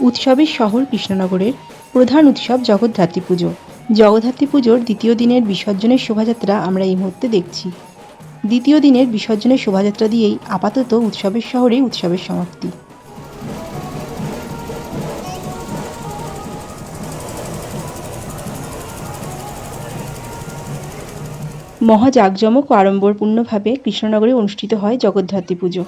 উৎসবের শহর কৃষ্ণনগরের প্রধান উৎসব জগদ্ধাত্রী পুজো। জগদ্ধাত্রী পুজোর দ্বিতীয় দিনের বিসর্জনের শোভাযাত্রা আমরা এই মুহূর্তে দেখছি। দ্বিতীয় দিনের বিসর্জনের শোভাযাত্রা দিয়েই আপাতত উৎসবের শহরে উৎসবের সমাপ্তি। মহা জাঁকজমক ও আড়ম্বরপূর্ণভাবে কৃষ্ণনগরে অনুষ্ঠিত হয় জগদ্ধাত্রী পুজো।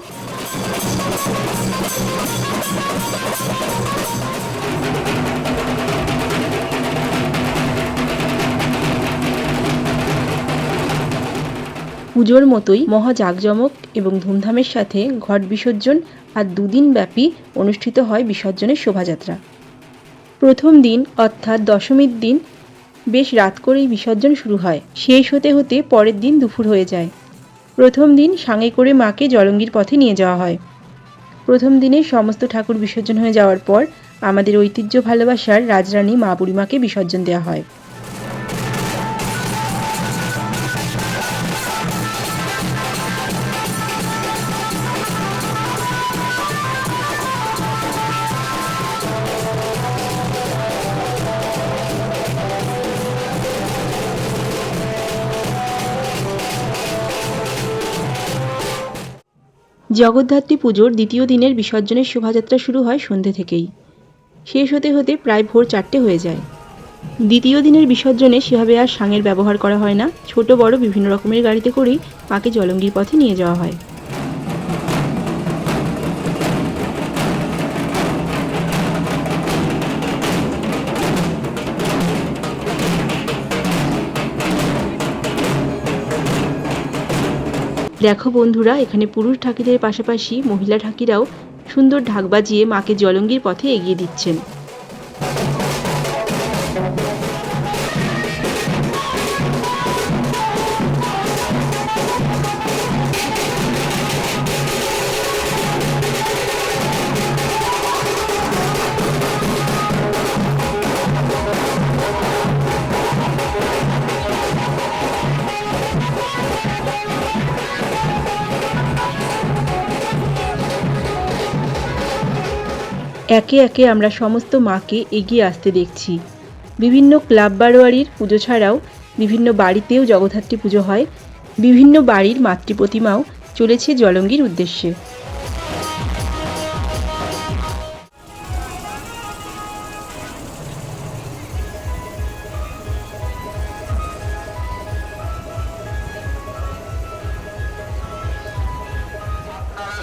পুজোর মতোই মহা জাঁকজমক এবং ধুমধামের সাথে ঘট বিসর্জন আর দুদিন ব্যাপী অনুষ্ঠিত হয় বিসর্জনের শোভাযাত্রা। প্রথম দিন অর্থাৎ দশমীর দিন বেশ রাত করেই বিসর্জন শুরু হয়। শেষ হতে হতে পরের দিন দুপুর হয়ে যায়। প্রথম দিন সাঙে করে মাকে জলঙ্গির পথে নিয়ে যাওয়া হয়। প্রথম দিনে সমস্ত ঠাকুর বিসর্জন হয়ে যাওয়ার পর আমাদের ঐতিহ্য ভালোবাসার রাজরানী মা বুড়িমাকে বিসর্জন দেওয়া হয়। জগদ্ধাত্রী পুজোর দ্বিতীয় দিনের বিসর্জনের শোভাযাত্রা শুরু হয় সন্ধে থেকেই। শেষ হতে হতে প্রায় ভোর চারটে হয়ে যায়। দ্বিতীয় দিনের বিসর্জনে সেভাবে আর সাঙের ব্যবহার করা হয় না। ছোট বড় বিভিন্ন রকমের গাড়িতে করেই মাকে জলঙ্গির পথে নিয়ে যাওয়া হয়। দেখো বন্ধুরা, এখানে পুরুষ ঢাকিদের পাশাপাশি মহিলা ঢাকিরাও সুন্দর ঢাক বাজিয়ে মাকে জলঙ্গির পথে এগিয়ে দিচ্ছেন। একে একে আমরা সমস্ত মাকে এগিয়ে আসতে দেখছি। বিভিন্ন ক্লাব বারোয়ারির পুজো ছাড়াও বিভিন্ন বাড়িতেও জগদ্ধাত্রী পুজো হয়। বিভিন্ন বাড়ির মাতৃ প্রতিমাও চলেছে জলঙ্গির উদ্দেশ্যে।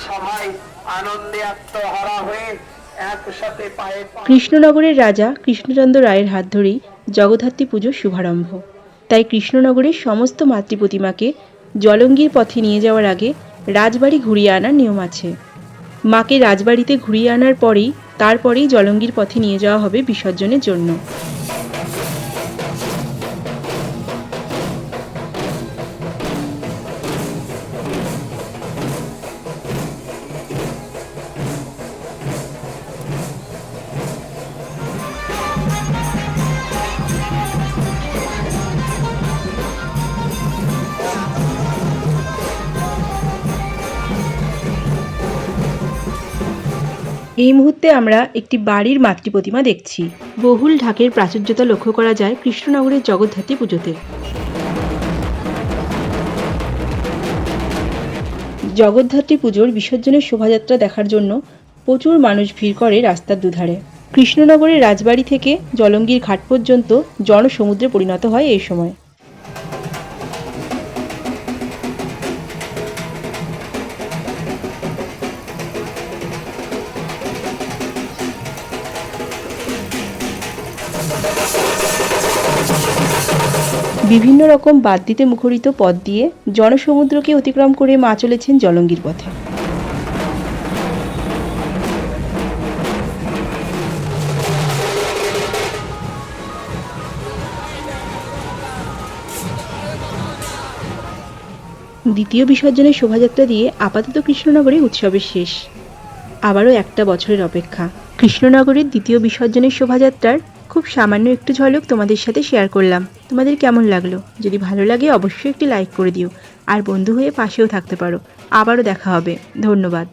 সবাই আনন্দে আত্মহারা হয়ে কৃষ্ণনগরের রাজা কৃষ্ণচন্দ্র রায়ের হাত ধরেই জগদ্ধাত্রী পুজো শুভারম্ভ। তাই কৃষ্ণনগরের সমস্ত মাতৃপ্রতিমাকে জলঙ্গির পথে নিয়ে যাওয়ার আগে রাজবাড়ি ঘুরিয়ে আনার নিয়ম আছে। মাকে রাজবাড়িতে ঘুরিয়ে আনার পরেই, তারপরেই জলঙ্গির পথে নিয়ে যাওয়া হবে বিসর্জনের জন্য। এই মুহূর্তে আমরা একটি বাড়ির মাতৃ প্রতিমা দেখছি। বহুল ঢাকের প্রাচুর্যতা লক্ষ্য করা যায় কৃষ্ণনগরের জগদ্ধাত্রী পুজোতে। জগদ্ধাত্রী পুজোর বিসর্জনের শোভাযাত্রা দেখার জন্য প্রচুর মানুষ ভিড় করে রাস্তার দুধারে। কৃষ্ণনগরের রাজবাড়ি থেকে জলঙ্গির ঘাট পর্যন্ত জনসমুদ্রে পরিণত হয় এই সময়। বিভিন্ন রকম বাদ্যিতে মুখরিত পথ দিয়ে জনসমুদ্রকে অতিক্রম করে মা চলেছেন জলঙ্গির পথে। দ্বিতীয় বিসর্জনের শোভাযাত্রা দিয়ে আপাতত কৃষ্ণনগরে উৎসবের শেষ। আবারও একটা বছরের অপেক্ষা। কৃষ্ণনগরের দ্বিতীয় বিসর্জনের শোভাযাত্রার খুব সামান্য একটু ঝলক তোমাদের সাথে শেয়ার করলাম। তোমাদের কেমন লাগল? যদি ভালো লাগে অবশ্যই একটি লাইক করে দিও। আর বন্ধু হয়ে পাশেও থাকতে পারো। আবারও দেখা হবে। ধন্যবাদ।